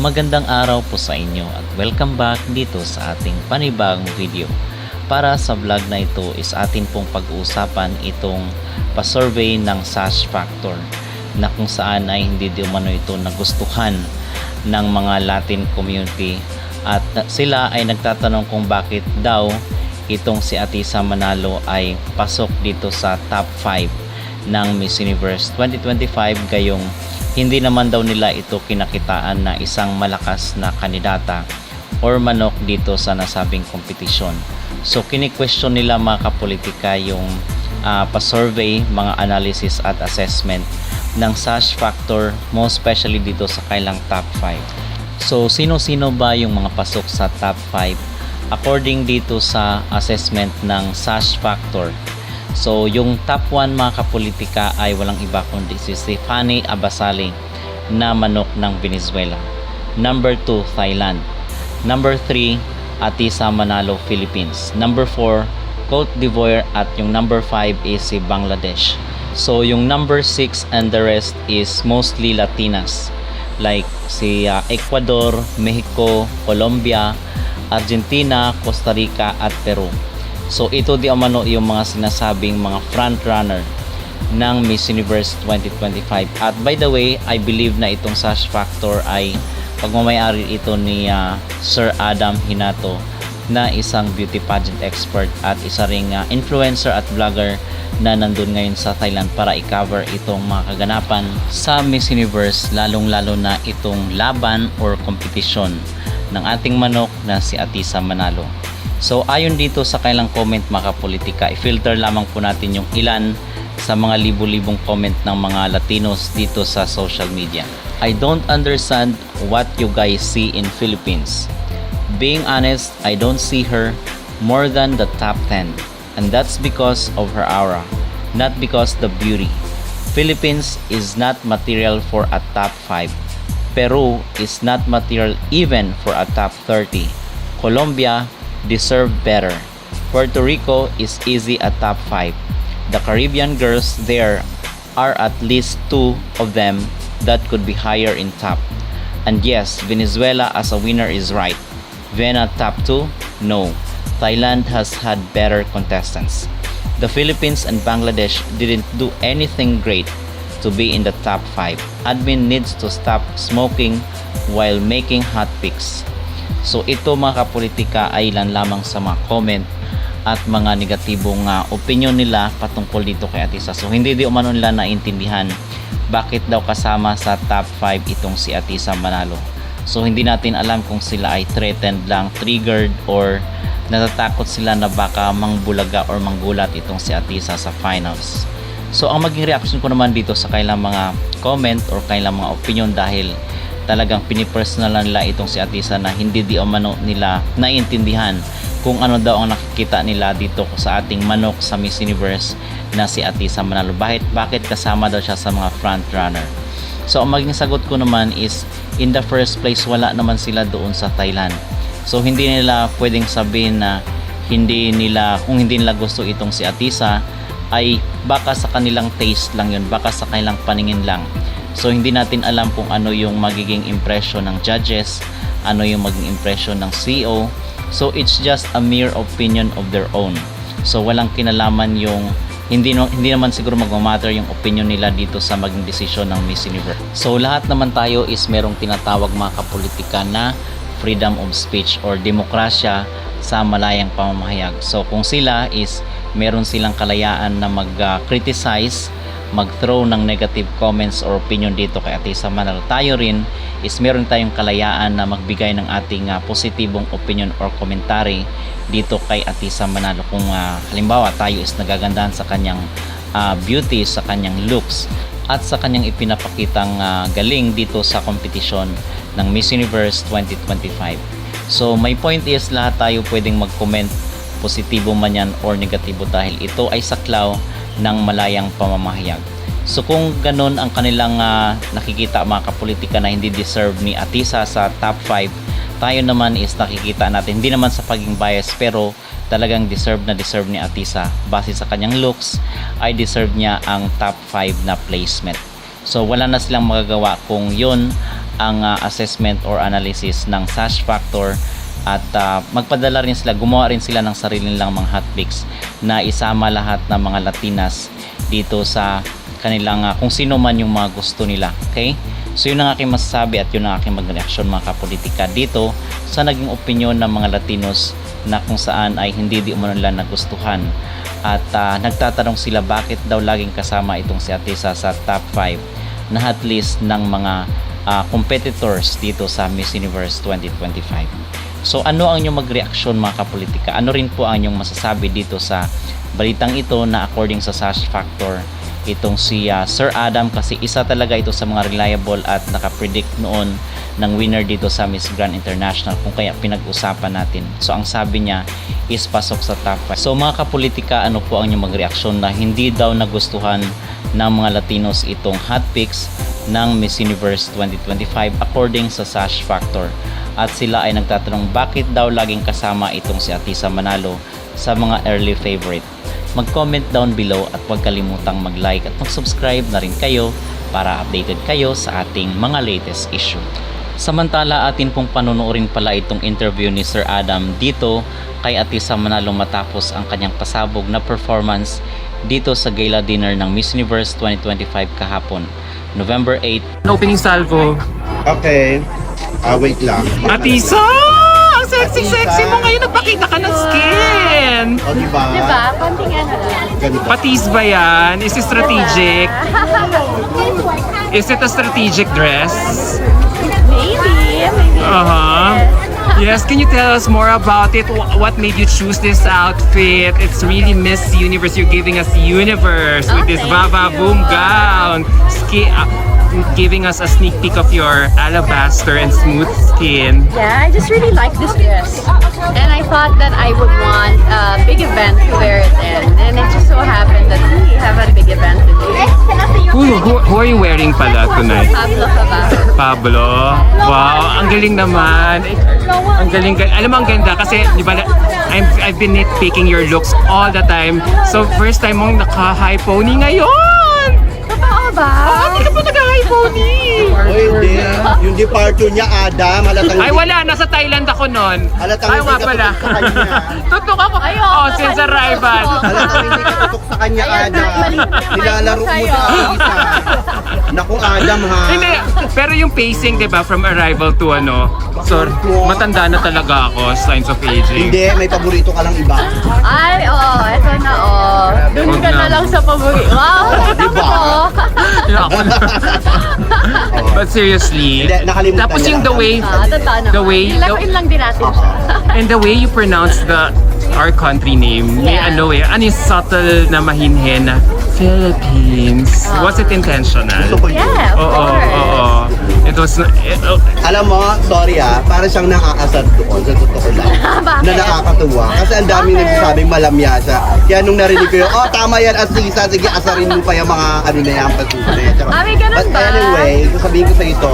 Magandang araw po sa inyo at welcome back dito sa ating panibagong video. Para sa vlog na ito is atin pong pag-uusapan itong pa-survey ng Sash Factor na kung saan ay hindi di umano ito nagustuhan ng mga Latin community at sila ay nagtatanong kung bakit daw itong si Atisa Manalo ay pasok dito sa top 5 ng Miss Universe 2025 gayong hindi naman daw nila ito kinakitaan na isang malakas na kandidata or manok dito sa nasabing kompetisyon. So kini-question nila mga kapolitika yung ah, pa-survey, mga analysis at assessment ng Sash Factor, most especially dito sa kailang top 5. So sino-sino ba yung mga pasok sa top 5? According dito sa assessment ng Sash Factor, So, yung top 1 mga kapolitika ay walang iba kundi si Stefani Abasali na manok ng Venezuela. Number 2, Thailand. Number 3, Atisa Manalo, Philippines. Number 4, Cote d'Ivoire at yung number 5 is si Bangladesh. So, yung number 6 and the rest is mostly Latinas like si uh, Ecuador, Mexico, Colombia, Argentina, Costa Rica at Peru. So ito di umano yung mga sinasabing mga front runner ng Miss Universe 2025. At by the way, I believe na itong Sash Factor ay pagmamayari ito ni ah, Sir Adam Hinato na isang beauty pageant expert at isa ring ah, influencer at vlogger na nandun ngayon sa Thailand para i-cover itong mga kaganapan sa Miss Universe lalong lalo na itong laban or kompetisyon ng ating manok na si Atisa Manalo. So ayon dito sa kailang comment mga kapolitika, i-filter lamang po natin yung ilan sa mga libu-libong comment ng mga Latinos dito sa social media. I don't understand what you guys see in Philippines. Being honest, I don't see her more than the top 10. And that's because of her aura, not because the beauty. Philippines is not material for a top 5. Peru is not material even for a top 30. Colombia deserve better. Puerto Rico is easy at top 5. The Caribbean girls there are at least two of them that could be higher in top. And yes, Venezuela as a winner is right. Vena top 2? No. Thailand has had better contestants. The Philippines and Bangladesh didn't do anything great to be in the top 5. Admin needs to stop smoking while making hot picks. So ito mga kapolitika ay ilan lamang sa mga comment at mga negatibong uh, opinion nila patungkol dito kay Atisa. So hindi di umano nila naintindihan bakit daw kasama sa top 5 itong si Atisa Manalo. So hindi natin alam kung sila ay threatened lang, triggered or natatakot sila na baka mangbulaga or manggulat itong si Atisa sa finals. So ang maging reaction ko naman dito sa kailang mga comment or kailang mga opinion dahil talagang pinipersonal nila itong si Atisa na hindi di umano nila naiintindihan kung ano daw ang nakikita nila dito sa ating manok sa Miss Universe na si Atisa Manalo. Bakit, bakit kasama daw siya sa mga front runner? So ang maging sagot ko naman is in the first place wala naman sila doon sa Thailand. So hindi nila pwedeng sabihin na hindi nila kung hindi nila gusto itong si Atisa ay baka sa kanilang taste lang yun, baka sa kanilang paningin lang. So hindi natin alam kung ano yung magiging impression ng judges, ano yung magiging impression ng CEO. So it's just a mere opinion of their own. So walang kinalaman yung hindi hindi naman siguro magmamatter yung opinion nila dito sa maging desisyon ng Miss Universe. So lahat naman tayo is merong tinatawag mga kapolitika na freedom of speech or demokrasya sa malayang pamamahayag. So kung sila is meron silang kalayaan na mag-criticize, mag-throw ng negative comments or opinion dito kay Atisa Manalo. Tayo rin is meron tayong kalayaan na magbigay ng ating uh, positibong opinion or commentary dito kay Atisa Manalo. Kung uh, halimbawa tayo is nagagandahan sa kanyang uh, beauty, sa kanyang looks, at sa kanyang ipinapakitang uh, galing dito sa kompetisyon ng Miss Universe 2025. So my point is lahat tayo pwedeng mag-comment positibo man yan or negatibo dahil ito ay saklaw ng malayang pamamahayag. So kung ganun ang kanilang uh, nakikita mga kapolitika na hindi deserve ni Atisa sa top 5, tayo naman is nakikita natin, hindi naman sa paging bias pero talagang deserve na deserve ni Atisa base sa kanyang looks ay deserve niya ang top 5 na placement. So wala na silang magagawa kung yun ang ah, assessment or analysis ng sash factor at ah, magpadala rin sila, gumawa rin sila ng sarili nilang mga hotpicks na isama lahat ng mga Latinas dito sa kanilang ah, kung sino man yung mga gusto nila. Okay? So yun ang aking masasabi at yun ang aking magreaksyon mga kapolitika dito sa naging opinion ng mga Latinos na kung saan ay hindi di umano nila nagustuhan at ah, nagtatanong sila bakit daw laging kasama itong si Atisa sa top 5 na at least ng mga ah, competitors dito sa Miss Universe 2025. So ano ang inyong magreaksyon mga kapolitika? Ano rin po ang inyong masasabi dito sa balitang ito na according sa Sash Factor itong si ah, Sir Adam kasi isa talaga ito sa mga reliable at nakapredict noon ng winner dito sa Miss Grand International kung kaya pinag-usapan natin. So ang sabi niya is pasok sa top 5. So mga kapolitika, ano po ang inyong magreaksyon na hindi daw nagustuhan ng mga Latinos itong hot picks ng Miss Universe 2025 according sa Sash Factor. At sila ay nagtatanong bakit daw laging kasama itong si Atisa Manalo sa mga early favorite. Mag-comment down below at huwag kalimutang mag-like at mag-subscribe na rin kayo para updated kayo sa ating mga latest issue. Samantala atin pong panonoodin pala itong interview ni Sir Adam dito kay Atisa Manalo matapos ang kanyang pasabog na performance dito sa gala dinner ng Miss Universe 2025 kahapon, November 8, Opening salvo. Okay. Ah, wait lang. Atisa! Ang sexy-sexy mo ngayon. Nagpakita ka ng skin. O, diba? Diba? Konting ano lang. Ganito. Patis ba yan? Is it strategic? Is it a strategic dress? Maybe. Maybe. Uh-huh. Yes, can you tell us more about it? What made you choose this outfit? It's really Miss Universe. You're giving us universe with Oh, this thank Vava. Boom gown. Ski- uh, giving us a sneak peek of your alabaster and smooth skin. Yeah, I just really like this dress. And I thought that I would want a big event to wear it in. And it just so happened that we have a big event today. Who, who, who are you wearing pala tonight? Pablo Pablo. Wow, ang galing naman. Ang galing. ga- Alam mo, ang ganda kasi, di ba, I'm, I've been nitpicking your looks all the time. So, first time mong naka-high pony ngayon! Totoo ba? Oh, hindi ka pa naka-high pony! Yung departure niya, Adam, halatang Ay, wala. Nasa Thailand ako nun. Halatang Ay, hindi nga pala. tutok sa kanya. Tutok ako. Ayoko, Oh, since arrival. Halatang hindi ka tutok sa kanya, Adam. Nilalaro mo sa isa. Naku, Adam, ha? Hindi, pero yung pacing, di ba, from arrival to ano, so, matanda na talaga ako, signs of aging. Hindi, may paborito ka lang iba. Ay, oh, eto na, oh. Doon ka na. lang sa paburi. Wow, kita mo Diba? But seriously, Hindi, nakalimutan tapos yung the way, Ah, totoo naman. The way- Ilaruin lang din natin siya. and the way you pronounce the our country name, may Yeah. ano eh, ano yung subtle na mahinhin na Philippines. Was it intentional? Gusto ko yun. yeah, of Oo, course. oo. It was, it, oh, Alam mo, sorry ah, para siyang nakakasar doon sa totoo lang. Bakit? na nakakatuwa. Kasi ang daming Bakit? nagsasabing malamyasa. Kaya nung narinig ko yun, oh tama yan, Asisa, sige asarin mo pa yung mga ano na yan, pasusunod. Tsaka- Ah, may ganun But ba? anyway, sasabihin ko sa ito,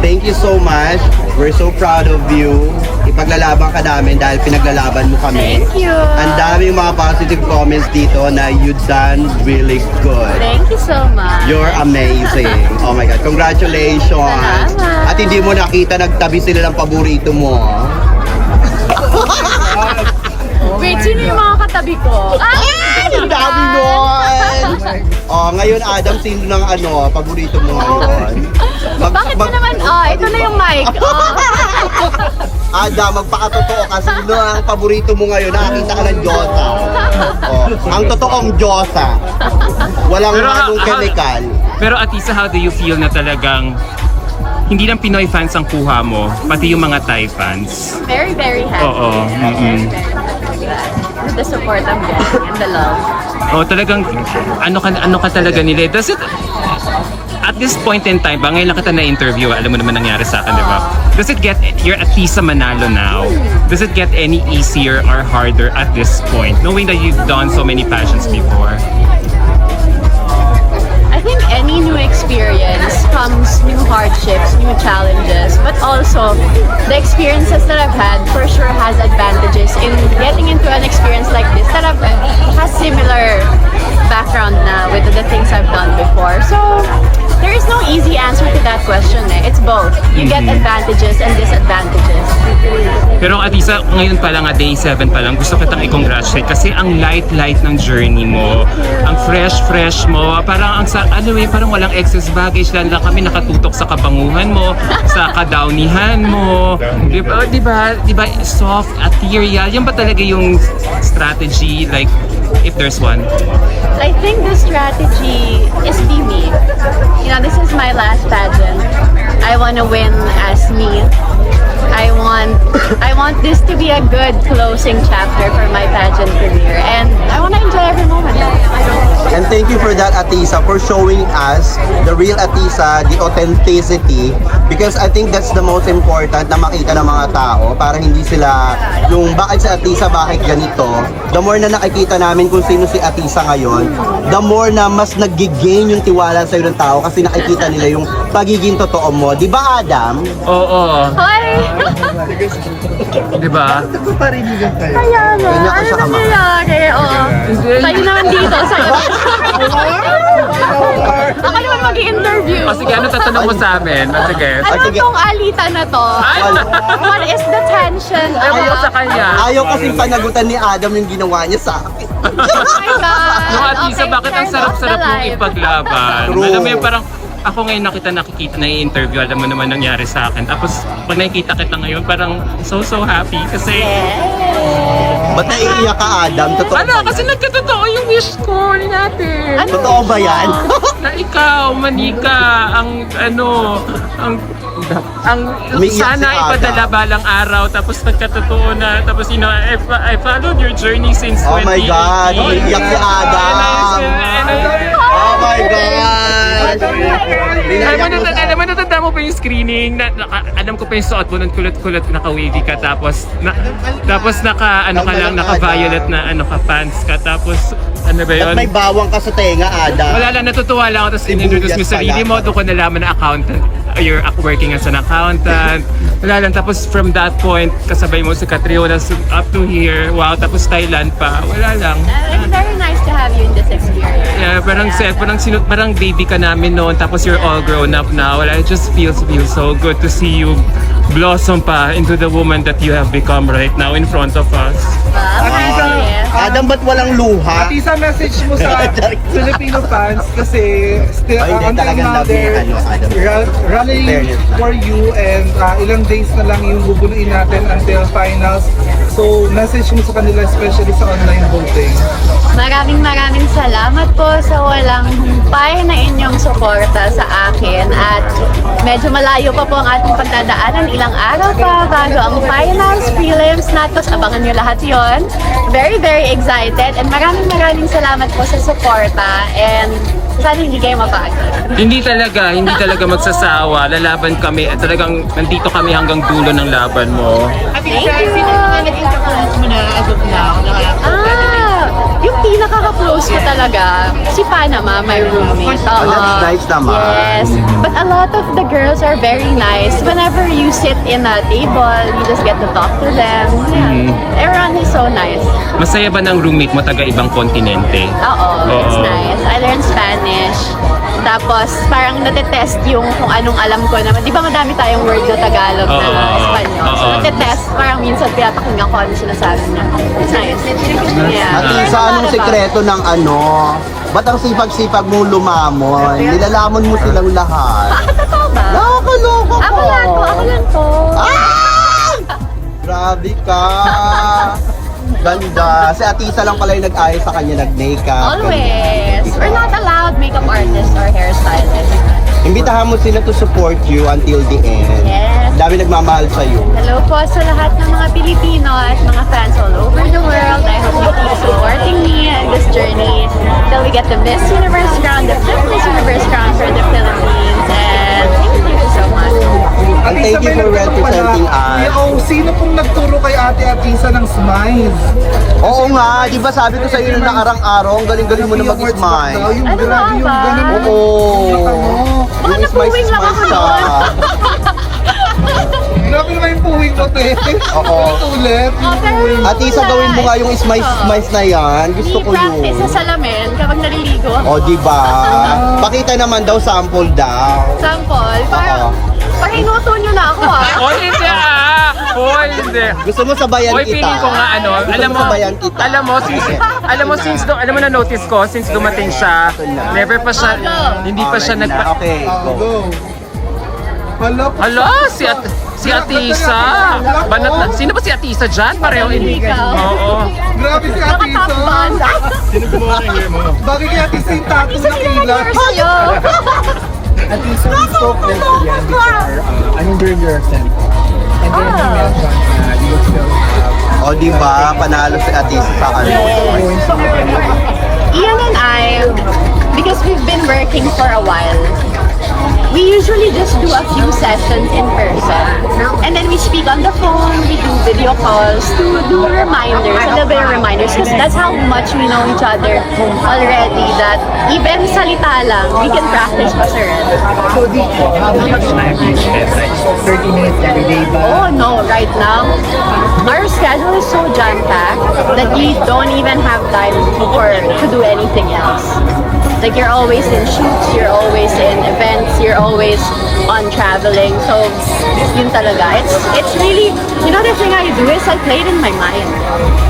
thank you so much. We're so proud of you. Ipaglalaban ka namin dahil pinaglalaban mo kami. Thank you. Ang daming mga positive comments dito na you done really good. Thank you so much. You're amazing. Oh my God. Congratulations. Salamat. At hindi mo nakita nagtabi sila ng paborito mo. Wait, sino yung mga katabi ko? Ah, Ang dami nun! Oh, ngayon Adam, sino ng ano, paborito mo ngayon? Mag- Bakit mo mag- naman? Oh, ito na yung mic. Oh. Adam, magpakatotoo ka. Sino ang paborito mo ngayon? Nakakita ka ng Diyosa. Oh, ang totoong Diyosa. Walang Pero, halong ah, chemical. pero Atisa, how do you feel na talagang hindi lang Pinoy fans ang kuha mo, pati yung mga Thai fans. Very, very happy. Oo, Very, mm-mm. very happy the support I'm getting and the love. Oh, talagang ano ka ano ka talaga nila. Does it at this point in time, ba ngayon lang kita na-interview, alam mo naman nangyari sa akin, di ba? Does it get, you're at Tisa Manalo now, does it get any easier or harder at this point, knowing that you've done so many passions before? Any new experience comes new hardships, new challenges, but also the experiences that I've had for sure has advantages in getting into an experience like this that I've, has similar background na with the things I've done before. So question. Eh. It's both. You get advantages and disadvantages. Pero Atisa, ngayon pa lang, ah, day 7 pa lang, gusto kitang i-congratulate kasi ang light-light ng journey mo, ang fresh-fresh mo, parang ang sa, ano eh, parang walang excess baggage, lang lang kami nakatutok sa kabanguhan mo, sa kadownihan mo, di ba, di ba, di ba, soft, ethereal, yan ba talaga yung strategy, like, if there's one? I think the strategy is be me. You know, this is my last pageant. I want to win as me. I want I want this to be a good closing chapter for my pageant career and I want to enjoy every moment. And thank you for that, Atisa, for showing us the real Atisa, the authenticity. Because I think that's the most important na makita ng mga tao para hindi sila yung bakit si Atisa, bakit ganito. The more na nakikita namin kung sino si Atisa ngayon, the more na mas nag-gain yung tiwala sa'yo ng tao kasi nakikita nila yung pagiging totoo mo. Di ba, Adam? Oo, Hi! Di ba? Kaya nga, Ganyan ka ano siya kama- nangyayari? Oo. Tayo naman dito sa Ako naman mag-interview. O sige, ano tatanong mo sa amin? O sige. Ano Ah, sige. tong alitan na to? Ay! What is the tension? Ewan ko sa kanya. Ayaw kasing panagutan ni Adam yung ginawa niya sa akin. Oh my God. No, Atisa, Okay, bakit ang turn sarap-sarap off the mong live. ipaglaban? True. Alam mo yun, parang ako ngayon nakita nakikita na i-interview, alam mo naman nangyari sa akin. Tapos pag nakikita kita ngayon, parang so so happy kasi Ba't naiiyak ka, Adam? Totoo ano, ba kasi yan? nagkatotoo yung wish ko ni natin. Ano? Totoo ba yan? na ikaw, manika, ang ano, ang ang Umiiyak si sana Ada. ipadala balang araw tapos nagkatotoo na tapos you know I, I followed your journey since Oh my 2018. God, umiiyak si Ada. And I- and I- Oh my God! Alam mo, nat- alam mo, natanda mo pa yung screening, na, naka- alam ko pa yung suot mo ng kulot-kulot, naka-wavy ka, tapos, na, tapos naka, ano ka lang, naka-violet na, ano ka, pants ka, tapos, ano ba yun? At may bawang ka sa tenga, Ada. Wala lang, natutuwa lang ako, tapos in-introduce mo sarili mo, doon ko nalaman na accountant, you're ac- working as an accountant. Wala lang, tapos from that point, kasabay mo si Catriona so up to here, wow, tapos Thailand pa, wala lang. Uh, It's very nice to have you in this experience. Yeah, parang Yeah. set, parang sinut, parang baby ka namin noon, tapos you're all grown up now. Well, it just feels feels so good to see you blossom pa into the woman that you have become right now in front of us. Wow. Adam, ba't walang luha? At isa message mo sa Filipino fans kasi still Ay, hindi, uh, until talagang now love ni, they're ano, Adam. ra- rallying Fairness lang. for you and uh, ilang days na lang yung bubuluin natin until finals. So message mo sa kanila especially sa online voting. Maraming maraming salamat po sa walang humpay na inyong suporta sa akin at medyo malayo pa po ang ating pagdadaanan. Ilang araw pa bago ang finals, prelims natin. Abangan nyo lahat yon. Very, very excited and maraming maraming salamat po sa suporta and sana hindi kayo mapagod. Hindi talaga, hindi talaga magsasawa. Lalaban kami at talagang nandito kami hanggang dulo ng laban mo. Thank you! Ah, yung pinaka-close ko talaga, si Panama, my roommate. Oh, that's nice naman. Yes, but a lot of the girls are very nice. Whenever you sit in a table, you just get to talk to them. Yeah. Mm-hmm. Everyone is so nice. Masaya ba ng roommate mo taga ibang kontinente? Oo, it's Oo. nice. I learned Spanish. Tapos, parang natetest yung kung anong alam ko naman. Di ba madami tayong word na Tagalog na oo, Espanyol? So, oo. natetest. Parang minsan pinapakinggan ko ano sinasabi niya. It's nice. Yeah. At isa, a lot anong sekreto ng ano? Ba't ang sipag-sipag mong lumamon? Nilalamon mo silang lahat. Ah, totoo ba? Nakakaloka ka. Ako lang po, ako lang po. Ah! Grabe ka. Ganda. Si Atisa lang pala yung nag-ayos sa kanya, nag-makeup. Always. We're not allowed makeup artists or hairstylists. Imbitahan mo sila to support you until the end. Yes. Dami nagmamahal sa'yo. Hello po sa lahat ng mga Pilipino at mga fans all over the world. I hope you keep supporting me in this journey till we get the Miss Universe crown, the fifth Miss Universe crown for the Philippines. And thank isa you for representing us. Yo, sino pong nagturo kay Ate Atisa ng smiles? Oo nga, di ba sabi ko sa iyo nung nakarang araw, ang galing-galing mo na Yung mag-smile. Yung Ano grabe nga yung ba? ganun. Oo. Yung ano, Yung smile, napuwing lang smile ako siya. noon. Grabe. Oo. Ulit. Oh, pero At isa gawin mo nga yung smiles, Oo. smiles na yan. Gusto ko Ni-practice yun. sa salamin kapag naliligo. O, di ba? Pakita naman daw, sample daw. Sample. Parang, parang inuto nyo na ako ah. Oh, hindi ah! Oh, hindi. Gusto mo sabayan Hoy, kita? feeling ko nga ano, Gusto alam mo, sabayan kita? alam mo, since, alam mo, since, do, alam mo na notice ko, since dumating siya, never pa siya, hindi pa siya nagpa... Okay, go. go. Hala, Hala, si At si Atisa. Banat na. Sino ba si Atisa dyan? Pareho hindi. Oo. grabe si Ate Isa. Nakatapban. Bakit kaya Ate Isa yung tattoo Isa na kila? At least we spoke with Ian before, uh, I mean during your assembly. And then he mentioned uh, you would still have O, di ba? Panalo si Atisa sa ano. Ian and I, because we've been working for a while, we usually just do a few sessions in person. And then we speak on the phone, we do video calls to do reminders, a little bit of reminders, because that's how much we know each other already, that even salita lang, we can practice pa sir. So the, how much time do you spend? Like 30 minutes every day ba? Oh no, right now, our schedule is so jam-packed that we don't even have time for to do anything else. Like you're always in shoots, you're always in events, you're always on traveling. So yun talaga. It's it's really you know the thing I do is I play it in my mind.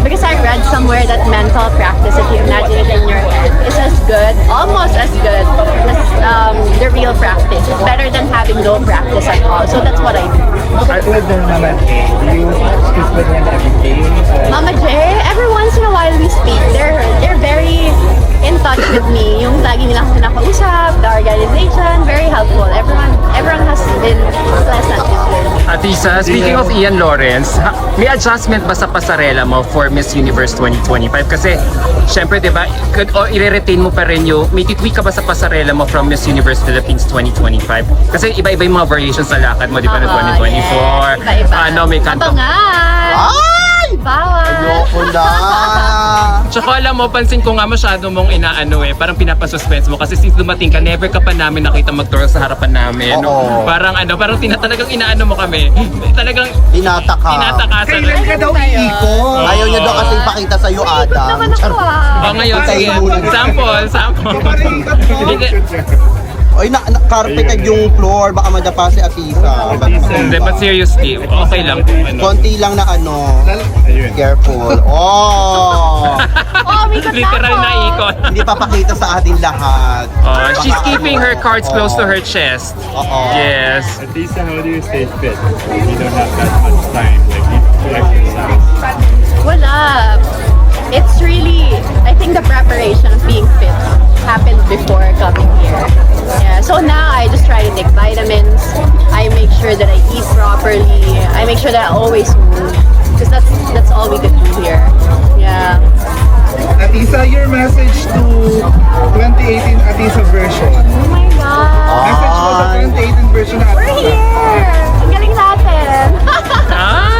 Because I read somewhere that mental practice, if you imagine it in your head, is as good, almost as good as um, the real practice. It's better than having no practice at all. So that's what I do. With Mama J, do you speak with him every day? Mama J, every once in a while we speak. They're they're very in touch with me. Yung lagi nilang kinakausap, the organization, very helpful. Everyone everyone has been pleasant with me. Atisa, speaking of Ian Lawrence, ha- may adjustment ba sa pasarela mo for Miss Universe 2025? Kasi, syempre, di ba, could, o i-retain mo pa rin yung, may titweak ka ba sa pasarela mo from Miss Universe Philippines 2025? Kasi iba-iba yung mga variations sa lakad mo, di ba, na Oo, 2024? yes. Iba-iba. Ano, may kanto. Abangan! Ay! Bawal! Ayoko na! Tsaka alam mo, pansin ko nga masyado mong inaano eh, parang pinapasuspense mo kasi since dumating ka, never ka pa namin nakita mag-tour sa harapan namin. Oo. Parang ano, parang tina, talagang inaano mo kami. Talagang Tinataka. tinatakasan. Kailan ka daw iikot? Ayaw niya daw kasi ipakita sa'yo, Adam. Naman ako ah. Oh, ngayon, Patay sige. muna. Sample, sample. Ko. Hindi, Oy, na, na carpeted yung floor. Baka madapa si Atisa. Hindi, but seriously, okay lang. Ano. Konti lang na ano. Careful. Oh! Oh, may katako! Literal na ikot. Hindi papakita sa ating lahat. Oh, she's Baka keeping ano. her cards close to her chest. Oo. Yes. Lisa, how do you stay fit? You don't have that much time, like you to exercise. Wala. It's really, I think the preparation of being fit happened before coming here. Yeah, so now I just try to take vitamins. I make sure that I eat properly. I make sure that I always move. Because that's, that's all we could do here. Yeah. Atisa, your message to 2018 Atisa version. Oh my God. Message mo sa 2018 version na We're Atisa. here! Ang galing natin! Ah!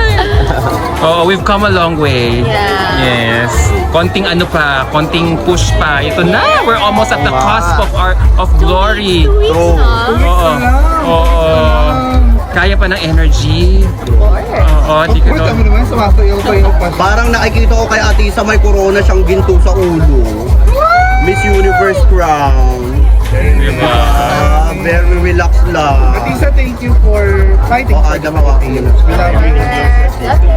Oh, we've come a long way. Yeah. Yes. Konting ano pa, konting push pa. Ito na, we're almost at the cusp of our of glory. Two weeks? Oo. Oo. Kaya pa ng energy. Oo, di ko Uy, no. tama naman, sumasayaw pa yung pa. Parang nakikita ko kay Atisa may corona siyang ginto sa ulo. Miss Universe crown. Diba? Ah, very relaxed lang. Atisa, thank you for fighting Oh, Adam, ako. We love you.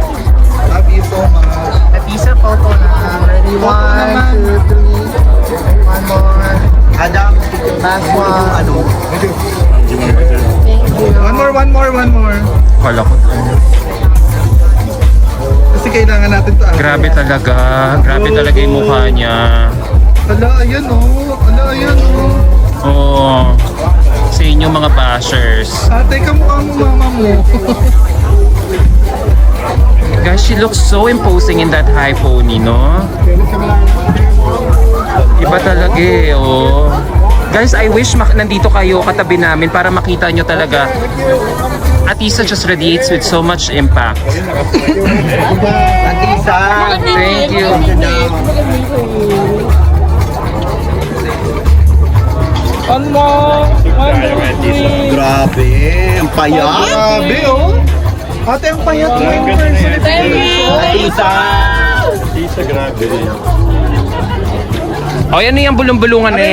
Love you. So much. At least a photo na. Ready? One, two, three. One more. Adam, Last one. ano, Thank you. One more, one more, one more. Kala ko. Kasi kailangan natin to. Grabe talaga. Grabe talaga yung mukha niya. Ala, ayan oh. Ala, ayan oh. Oo. Sa inyo mga bashers. Ate, kamukha mo mama mo. Guys, she looks so imposing in that high pony, no? Iba talaga eh, oh. Guys, I wish mak- nandito kayo katabi namin para makita nyo talaga. Atisa just radiates with so much impact. Atisa. Thank you. Three. Grabe, ang payat. Grabe oh. Ate, ang payat mo yung personification. Atisa! Isa grabe. O, ano yung bulong-bulungan na yan?